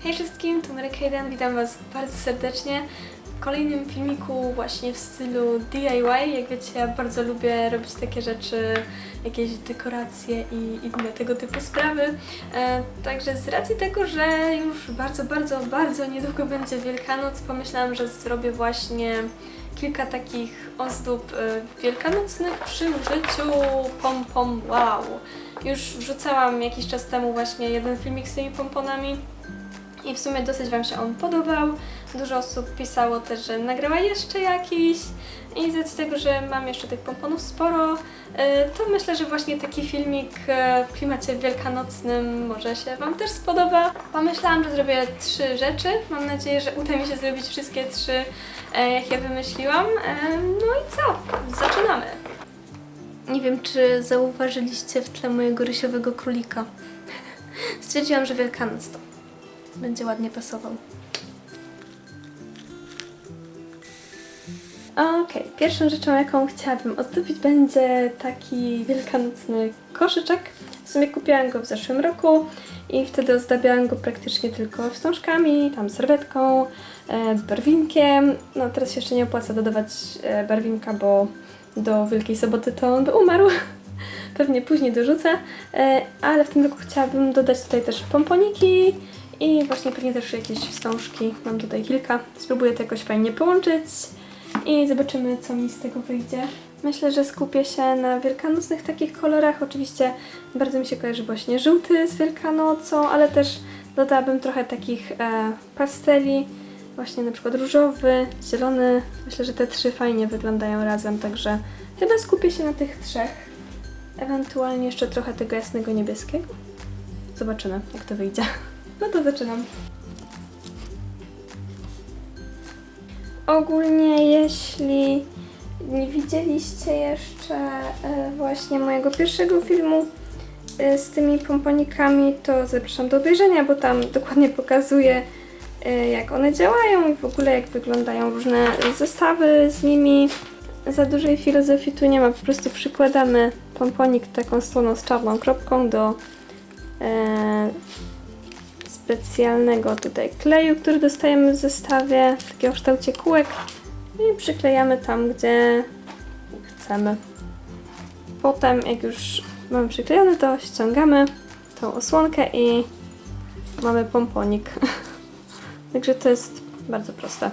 Hej wszystkim, to Marek Hayden, witam Was bardzo serdecznie w kolejnym filmiku właśnie w stylu DIY. Jak wiecie, ja bardzo lubię robić takie rzeczy, jakieś dekoracje i inne tego typu sprawy. E, także z racji tego, że już bardzo, bardzo, bardzo niedługo będzie Wielkanoc, pomyślałam, że zrobię właśnie kilka takich ozdób e, wielkanocnych przy użyciu pom pom wow. Już wrzucałam jakiś czas temu właśnie jeden filmik z tymi pomponami i w sumie dosyć Wam się on podobał. Dużo osób pisało też, że nagrała jeszcze jakiś i z tego, że mam jeszcze tych pomponów sporo, y, to myślę, że właśnie taki filmik y, w klimacie wielkanocnym może się Wam też spodoba. Pomyślałam, że zrobię trzy rzeczy. Mam nadzieję, że uda mi się zrobić wszystkie trzy, e, jak ja wymyśliłam. E, No i co? Zaczynamy! Nie wiem, czy zauważyliście w tle mojego rysiowego królika. Stwierdziłam, że Wielkanoc to będzie ładnie pasował. Okej, pierwszą rzeczą, jaką chciałabym ozdobić, będzie taki wielkanocny koszyczek. W sumie kupiłam go w zeszłym roku i wtedy ozdabiałam go praktycznie tylko wstążkami, tam serwetką, e, barwinkiem. No teraz jeszcze nie opłaca dodawać e, barwinka, bo do Wielkiej Soboty to on by umarł. Pewnie później dorzucę, e, ale w tym roku chciałabym dodać tutaj też pomponiki i właśnie pewnie też jakieś wstążki. Mam tutaj kilka. Spróbuję to jakoś fajnie połączyć i zobaczymy, co mi z tego wyjdzie. Myślę, że skupię się na wielkanocnych takich kolorach. Oczywiście bardzo mi się kojarzy właśnie żółty z Wielkanocą, ale też dodałabym trochę takich e, pasteli. Właśnie na przykład różowy, zielony. Myślę, że te trzy fajnie wyglądają razem, także chyba skupię się na tych trzech. Ewentualnie jeszcze trochę tego jasnego niebieskiego. Zobaczymy, jak to wyjdzie. No to zaczynam. Ogólnie, jeśli nie widzieliście jeszcze e, właśnie mojego pierwszego filmu e, z tymi pomponikami, to zapraszam do obejrzenia, bo tam dokładnie pokazuję, e, jak one działają i w ogóle jak wyglądają różne zestawy z nimi. Za dużej filozofii tu nie ma, po prostu przykładamy pomponik taką stroną z czarną kropką do specjalnego tutaj kleju, który dostajemy w zestawie, w takiego kształcie kółek i przyklejamy tam, gdzie chcemy. Potem, jak już mamy przyklejony, to ściągamy tą osłonkę i mamy pomponik. Także to jest bardzo proste.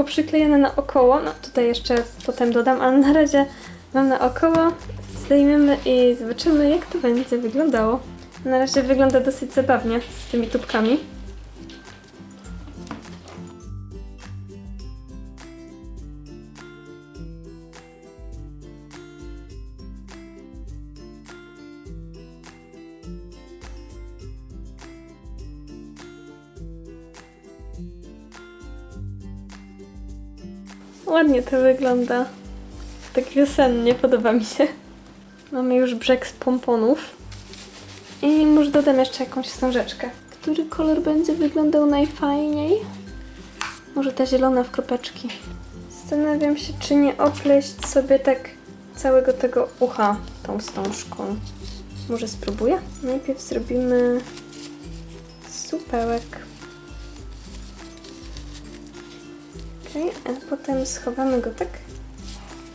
Poprzyklejone naokoło. No tutaj jeszcze potem dodam, ale na razie mam naokoło. Zdejmiemy i zobaczymy jak to będzie wyglądało. Na razie wygląda dosyć zabawnie z tymi tubkami. To wygląda. Tak wiosennie, podoba mi się. Mamy już brzeg z pomponów. I może dodam jeszcze jakąś wstążeczkę. Który kolor będzie wyglądał najfajniej? Może ta zielona w kropeczki. Zastanawiam się, czy nie opleść sobie tak całego tego ucha tą wstążką. Może spróbuję? Najpierw zrobimy supełek. A potem schowamy go tak,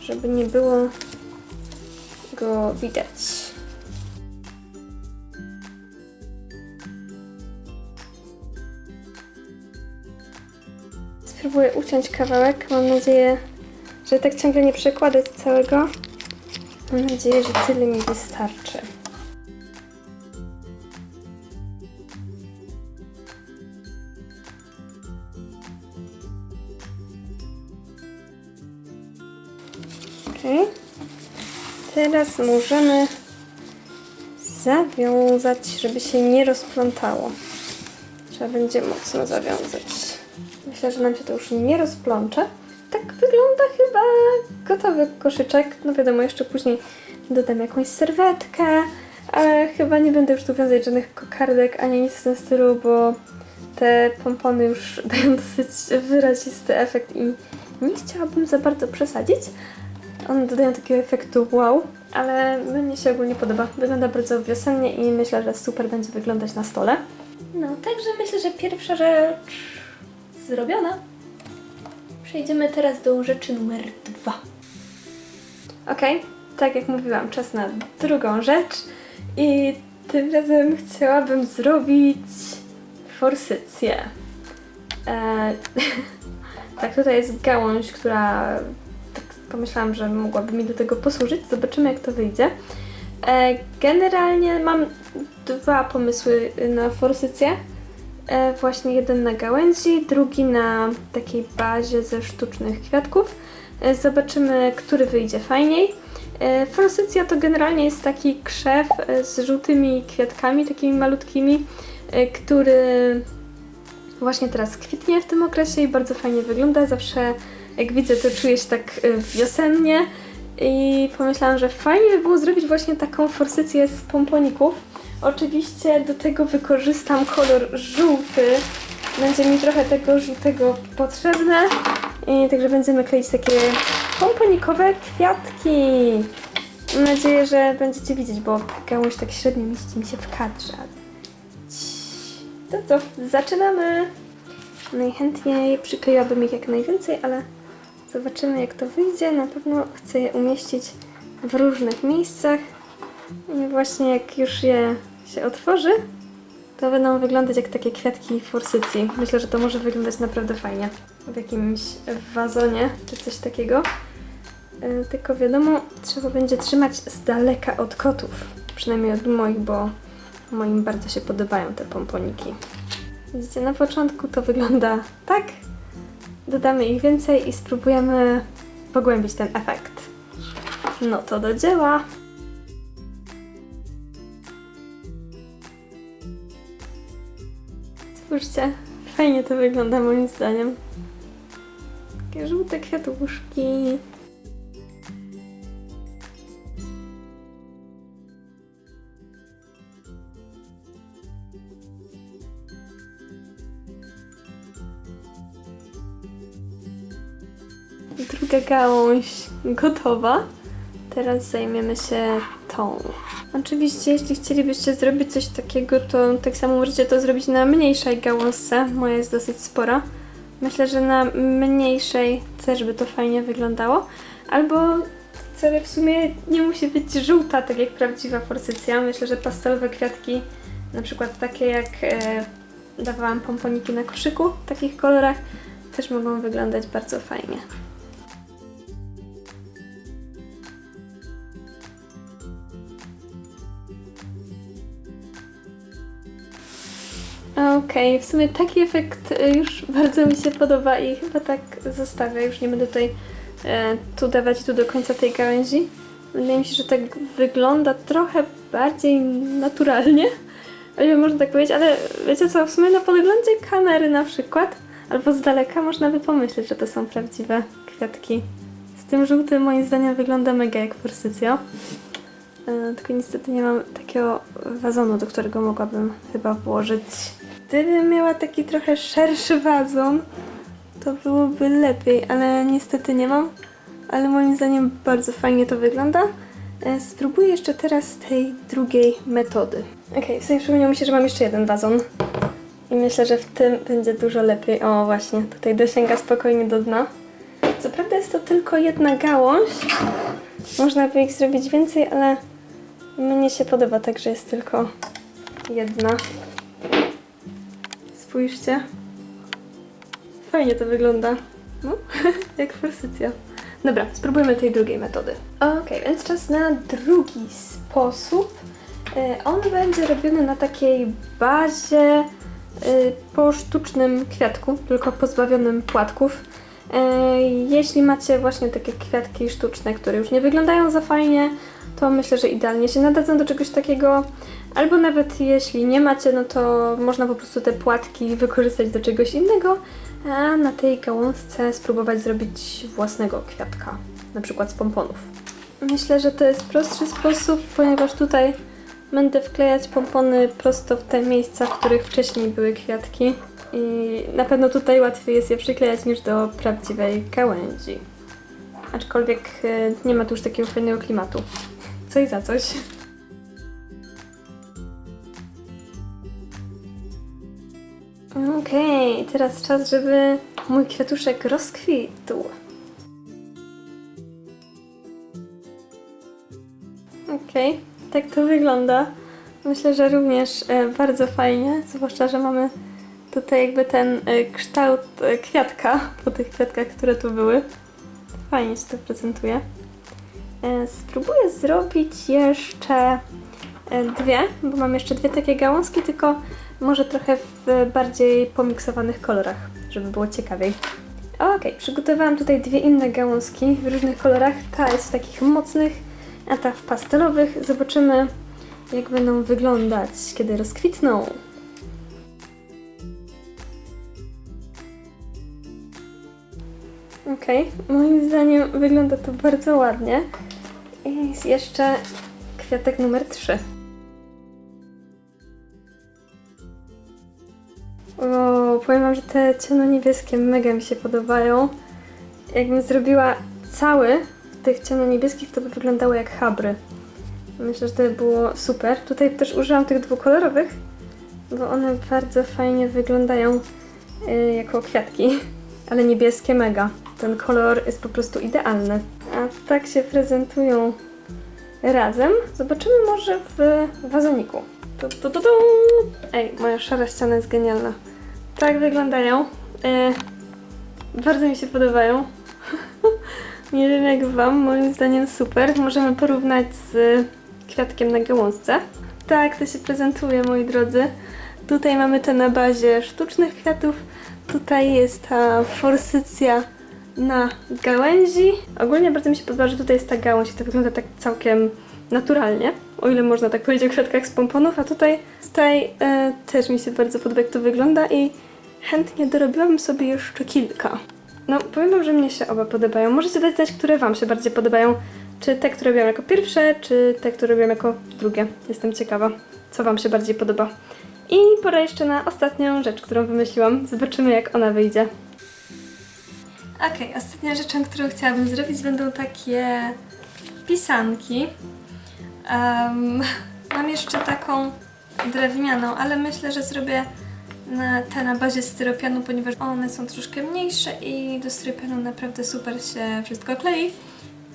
żeby nie było go widać. Spróbuję uciąć kawałek. Mam nadzieję, że tak ciągle nie przekładać całego. Mam nadzieję, że tyle mi wystarczy. Teraz możemy zawiązać, żeby się nie rozplątało. Trzeba będzie mocno zawiązać. Myślę, że nam się to już nie rozplącze. Tak wygląda chyba gotowy koszyczek. No wiadomo, jeszcze później dodam jakąś serwetkę, ale chyba nie będę już tu wiązać żadnych kokardek ani nic w tym stylu, bo te pompony już dają dosyć wyrazisty efekt i nie chciałabym za bardzo przesadzić. One dodają takiego efektu wow, ale mnie się ogólnie podoba. Wygląda bardzo wiosennie i myślę, że super będzie wyglądać na stole. No, także myślę, że pierwsza rzecz zrobiona. Przejdziemy teraz do rzeczy numer dwa. Okej, tak jak mówiłam, czas na drugą rzecz i tym razem chciałabym zrobić forsycję. E, tak, tutaj jest gałąź, która pomyślałam, że mogłaby mi do tego posłużyć. Zobaczymy, jak to wyjdzie. E, generalnie mam dwa pomysły na forsycję. E, właśnie jeden na gałęzi, drugi na takiej bazie ze sztucznych kwiatków. E, zobaczymy, który wyjdzie fajniej. Forsycja to generalnie jest taki krzew z żółtymi kwiatkami, takimi malutkimi, który właśnie teraz kwitnie w tym okresie i bardzo fajnie wygląda. Zawsze jak widzę, to czuję się tak e, wiosennie i pomyślałam, że fajnie by było zrobić właśnie taką forsycję z pomponików. Oczywiście do tego wykorzystam kolor żółty. Będzie mi trochę tego żółtego potrzebne. I także będziemy kleić takie pomponikowe kwiatki. Mam nadzieję, że będziecie widzieć, bo gałąź tak średnio mieści mi się w kadrze. To co, zaczynamy! Najchętniej przykleiłabym ich jak najwięcej, ale zobaczymy jak to wyjdzie. Na pewno chcę je umieścić w różnych miejscach. I właśnie jak już je się otworzy, to będą wyglądać jak takie kwiatki forsycji. Myślę, że to może wyglądać naprawdę fajnie. W jakimś wazonie czy coś takiego. E, Tylko wiadomo, trzeba będzie trzymać z daleka od kotów. Przynajmniej od moich, bo moim bardzo się podobają te pomponiki. Widzicie, na początku to wygląda tak. Dodamy ich więcej i spróbujemy pogłębić ten efekt. No to do dzieła! Spójrzcie, fajnie to wygląda moim zdaniem. Takie żółte kwiatuszki. Druga gałąź gotowa. Teraz zajmiemy się tą. Oczywiście, jeśli chcielibyście zrobić coś takiego, to tak samo możecie to zrobić na mniejszej gałązce. Moja jest dosyć spora. Myślę, że na mniejszej też by to fajnie wyglądało. Albo wcale w sumie nie musi być żółta, tak jak prawdziwa forsycja. Myślę, że pastelowe kwiatki, na przykład takie jak e, dawałam pomponiki na koszyku w takich kolorach, też mogą wyglądać bardzo fajnie. Okej, w sumie taki efekt e, już bardzo mi się podoba i chyba tak zostawię. Już nie będę tutaj e, tu dawać tu do końca tej gałęzi. Wydaje mi się, że tak wygląda trochę bardziej naturalnie, o można tak powiedzieć, ale wiecie co, w sumie na podglądzie kamery na przykład, albo z daleka można by pomyśleć, że to są prawdziwe kwiatki. Z tym żółtym moim zdaniem wygląda mega jak forsycja. E, Tylko niestety nie mam takiego wazonu, do którego mogłabym chyba włożyć. Gdybym miała taki trochę szerszy wazon, to byłoby lepiej, ale niestety nie mam. Ale moim zdaniem bardzo fajnie to wygląda. E, Spróbuję jeszcze teraz tej drugiej metody. Okej, w sumie przypomniało mi się, że mam jeszcze jeden wazon. I myślę, że w tym będzie dużo lepiej. O, właśnie, tutaj dosięga spokojnie do dna. Co prawda jest to tylko jedna gałąź. Można by ich zrobić więcej, ale mnie się podoba tak, że jest tylko jedna. Spójrzcie. Fajnie to wygląda. No, jak forsycja. Dobra, spróbujmy tej drugiej metody. Okej, więc czas na drugi sposób. E, On będzie robiony na takiej bazie e, po sztucznym kwiatku, tylko pozbawionym płatków. E, Jeśli macie właśnie takie kwiatki sztuczne, które już nie wyglądają za fajnie, to myślę, że idealnie się nadadzą do czegoś takiego. Albo nawet jeśli nie macie, no to można po prostu te płatki wykorzystać do czegoś innego, a na tej gałązce spróbować zrobić własnego kwiatka, na przykład z pomponów. Myślę, że to jest prostszy sposób, ponieważ tutaj Będę wklejać pompony prosto w te miejsca, w których wcześniej były kwiatki. I na pewno tutaj łatwiej jest je przyklejać niż do prawdziwej gałęzi. Aczkolwiek e, nie ma tu już takiego fajnego klimatu. Coś za coś. Okej, teraz czas, żeby mój kwiatuszek rozkwitł. Okej, tak to wygląda. Myślę, że również e, bardzo fajnie, zwłaszcza, że mamy tutaj jakby ten e, kształt e, kwiatka po tych kwiatkach, które tu były. Fajnie się to prezentuje. Spróbuję zrobić jeszcze dwie, bo mam jeszcze dwie takie gałązki, tylko może trochę w bardziej pomiksowanych kolorach, żeby było ciekawiej. Okej, przygotowałam tutaj dwie inne gałązki w różnych kolorach. Ta jest w takich mocnych, a ta w pastelowych. Zobaczymy, jak będą wyglądać, kiedy rozkwitną. Okej, moim zdaniem wygląda to bardzo ładnie. I jest jeszcze kwiatek numer 3. O, powiem wam, że te ciemnoniebieskie mega mi się podobają. Jakbym zrobiła cały tych ciemnoniebieskich, to by wyglądało jak habry. Myślę, że to by było super. Tutaj też użyłam tych dwukolorowych, bo one bardzo fajnie wyglądają y, jako kwiatki. Ale niebieskie mega. Ten kolor jest po prostu idealny. A tak się prezentują razem. Zobaczymy może w wazoniku. Tu, tu, tu. Ej, moja szara ściana jest genialna. Tak wyglądają. E, bardzo mi się podobają. Nie wiem jak Wam, moim zdaniem super. Możemy porównać z kwiatkiem na gałązce. Tak to się prezentuje, moi drodzy. Tutaj mamy to na bazie sztucznych kwiatów. Tutaj jest ta forsycja na gałęzi. Ogólnie bardzo mi się podoba, że tutaj jest ta gałąź i to wygląda tak całkiem naturalnie, o ile można tak powiedzieć o kwiatkach z pomponów, a tutaj, tutaj e, też mi się bardzo podoba jak to wygląda i chętnie dorobiłabym sobie jeszcze kilka. No, powiem wam, że mnie się oba podobają. Możecie dać znać, które wam się bardziej podobają. Czy te, które robiłam jako pierwsze, czy te, które robiłam jako drugie. Jestem ciekawa, co wam się bardziej podoba. I pora jeszcze na ostatnią rzecz, którą wymyśliłam. Zobaczymy, jak ona wyjdzie. Okej, ostatnia rzeczą, którą chciałabym zrobić, będą takie pisanki. Em, mam jeszcze taką drewnianą, ale myślę, że zrobię na, te na bazie styropianu, ponieważ one są troszkę mniejsze i do styropianu naprawdę super się wszystko klei.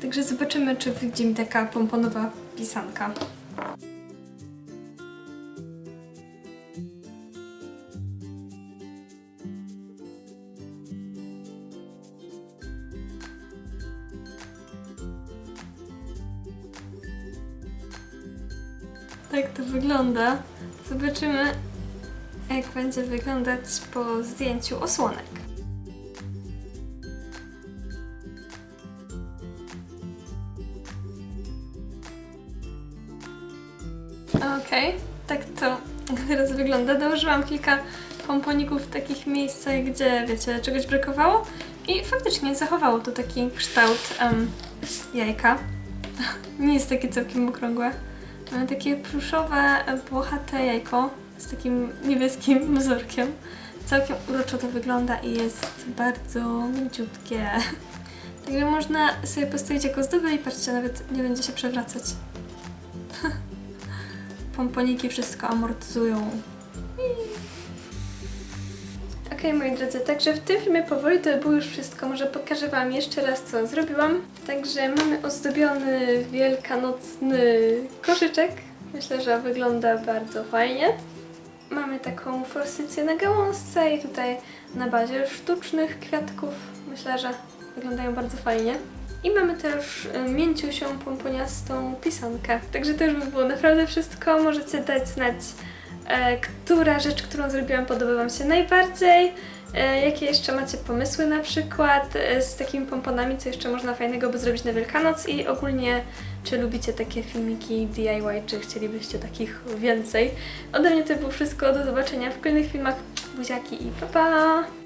Także zobaczymy, czy wyjdzie mi taka pomponowa pisanka. Tak to wygląda. Zobaczymy, jak będzie wyglądać po zdjęciu osłonek. Okej, tak to teraz wygląda. Dołożyłam kilka pomponików w takich miejscach, gdzie, wiecie, czegoś brakowało i faktycznie zachowało to taki kształt em, jajka. Nie jest takie całkiem okrągłe. Mamy takie pluszowe, włochate jajko z takim niebieskim wzorkiem. Całkiem uroczo to wygląda i jest bardzo mięciutkie. Także można sobie postawić jako zdobę i patrzcie, nawet nie będzie się przewracać. Pomponiki wszystko amortyzują. Okej, moi drodzy, także w tym filmie powoli to było już wszystko. Może pokażę Wam jeszcze raz, co zrobiłam. Także mamy ozdobiony wielkanocny koszyczek. Myślę, że wygląda bardzo fajnie. Mamy taką forsycję na gałązce i tutaj na bazie sztucznych kwiatków. Myślę, że wyglądają bardzo fajnie. I mamy też y, mięciusią, pomponiastą pisankę. Także to już by było naprawdę wszystko. Możecie dać znać, e, która rzecz, którą zrobiłam, podoba Wam się najbardziej. E, jakie jeszcze macie pomysły na przykład e, z takimi pomponami, co jeszcze można fajnego by zrobić na Wielkanoc i ogólnie czy lubicie takie filmiki DIY, czy chcielibyście takich więcej. Ode mnie to było wszystko, do zobaczenia w kolejnych filmach. Buziaki i pa pa!